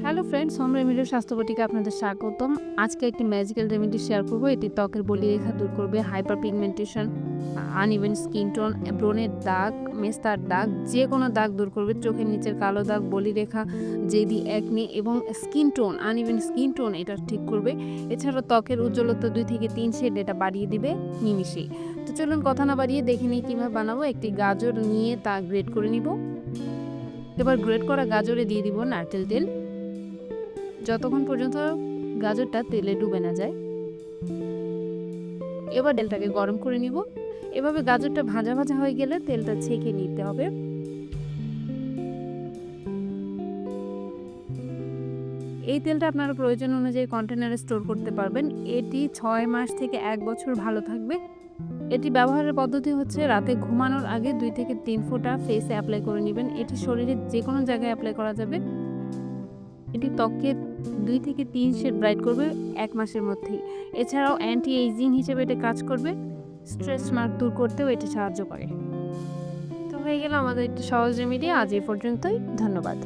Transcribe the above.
Hello friends home রেমেডির স্বাস্থ্যবটিকে আপনাদের স্বাগতম। আজকে একটি ম্যাজিক্যাল রেমেডি শেয়ার করব। এটি ত্বকের বলিরেখা দূর করবে hyperpigmentation uneven skin tone ব্রণের দাগ, মেস্তার দাগ যে কোনো দাগ দূর করবে। চোখের নিচের কালো দাগ বলি বলিরেখা, জেদি একনি এবং skin tone uneven skin tone এটা ঠিক করবে। এছাড়াও ত্বকের উজ্জ্বলতা দুই থেকে তিন শেড এটা বাড়িয়ে দিবে নিমিশেই তো চলুন কথা না বাড়িয়ে দেখে নিই কীভাবে বানাবো। একটি গাজর নিয়ে তা গ্রেড করে নিব। এবার গ্রেড করা গাজরে দিয়ে দিব নারকেল তেল। যতক্ষণ পর্যন্ত গাজরটা তেলে ডুবে না যায়, এবার তেলটাকে গরম করে নিব। এভাবে গাজরটা ভাজা ভাজা হয়ে গেলে তেলটা ছেঁকে নিতে হবে। এই তেলটা আপনারা প্রয়োজন অনুযায়ী কন্টেনারে স্টোর করতে পারবেন। এটি ছয় মাস থেকে এক বছর ভালো থাকবে। এটি ব্যবহারের পদ্ধতি হচ্ছে রাতে ঘুমানোর আগে দুই থেকে তিন ফোঁটা ফেসে অ্যাপ্লাই করে নেবেন। এটি শরীরের যে কোনো জায়গায় অ্যাপ্লাই করা যাবে। এটি ত্বককে দুই থেকে তিন শেড ব্রাইট করবে এক মাসের মধ্যেই। এছাড়াও অ্যান্টি এইজিং হিসেবে এটা কাজ করবে স্ট্রেস মার্ক দূর করতেও এটা সাহায্য করে। তো হয়ে গেল আমাদের একটু সহজ রেমেডি আজ এই পর্যন্তই, ধন্যবাদ।